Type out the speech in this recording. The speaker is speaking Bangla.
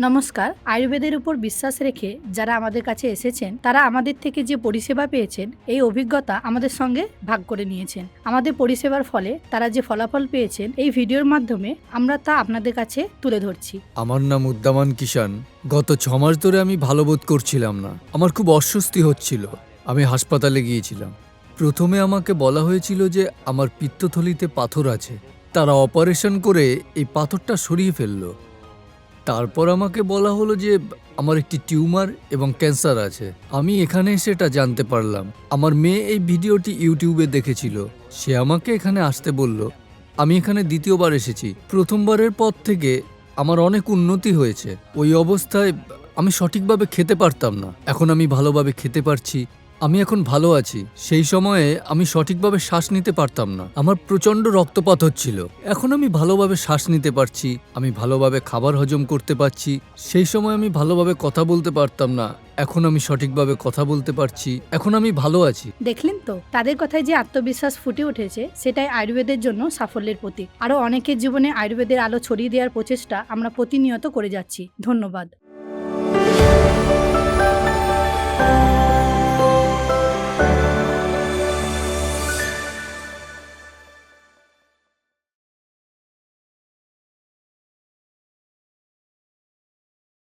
নমস্কার। আয়ুর্বেদের উপর বিশ্বাস রেখে যারা আমাদের কাছে এসেছেন, তারা আমাদের থেকে যে পরিষেবা পেয়েছেন, এই অভিজ্ঞতা আমাদের সঙ্গে ভাগ করে নিয়েছেন। আমাদের পরিষেবার ফলে তারা যে ফলাফল পেয়েছেন, এই ভিডিওর মাধ্যমে আমরা তা আপনাদের কাছে তুলে ধরছি। আমার নাম উদ্দামান কিষান গত ছ মাস ধরে আমি ভালো বোধ করছিলাম না। আমার খুব অস্বস্তি হচ্ছিল। আমি হাসপাতালে গিয়েছিলাম। প্রথমে আমাকে বলা হয়েছিল যে আমার পিত্তথলিতে পাথর আছে। তারা অপারেশন করে এই পাথরটা সরিয়ে ফেলল। তারপর আমাকে বলা হলো যে, আমার একটি টিউমার এবং ক্যান্সার আছে। আমি এখানে সেটা জানতে পারলাম। আমার মেয়ে এই ভিডিওটি ইউটিউবে দেখেছিল। সে আমাকে এখানে আসতে বলল, আমি এখানে দ্বিতীয়বার এসেছি। প্রথমবারের পর থেকে আমার অনেক উন্নতি হয়েছে। ওই অবস্থায় আমি সঠিকভাবে খেতে পারতাম না। এখন আমি ভালোভাবে খেতে পারছি। আমি এখন ভালো আছি। সেই সময়ে আমি সঠিকভাবে শ্বাস নিতে পারতাম না। আমার প্রচণ্ড রক্তপাত হচ্ছিল। এখন আমি ভালোভাবে শ্বাস নিতে পারছি, আমি ভালোভাবে খাবার হজম করতে পারছি, সেই সময় আমি ভালোভাবে কথা বলতে পারতাম না। এখন আমি সঠিকভাবে কথা বলতে পারছি, এখন আমি ভালো আছি। দেখলেন তো, তাদের কথায় যে আত্মবিশ্বাস ফুটে উঠেছে, সেটাই আয়ুর্বেদের জন্য সাফল্যের প্রতীক। আরও অনেকের জীবনে আয়ুর্বেদের আলো ছড়িয়ে দেওয়ার প্রচেষ্টা আমরা প্রতিনিয়ত করে যাচ্ছি। ধন্যবাদ।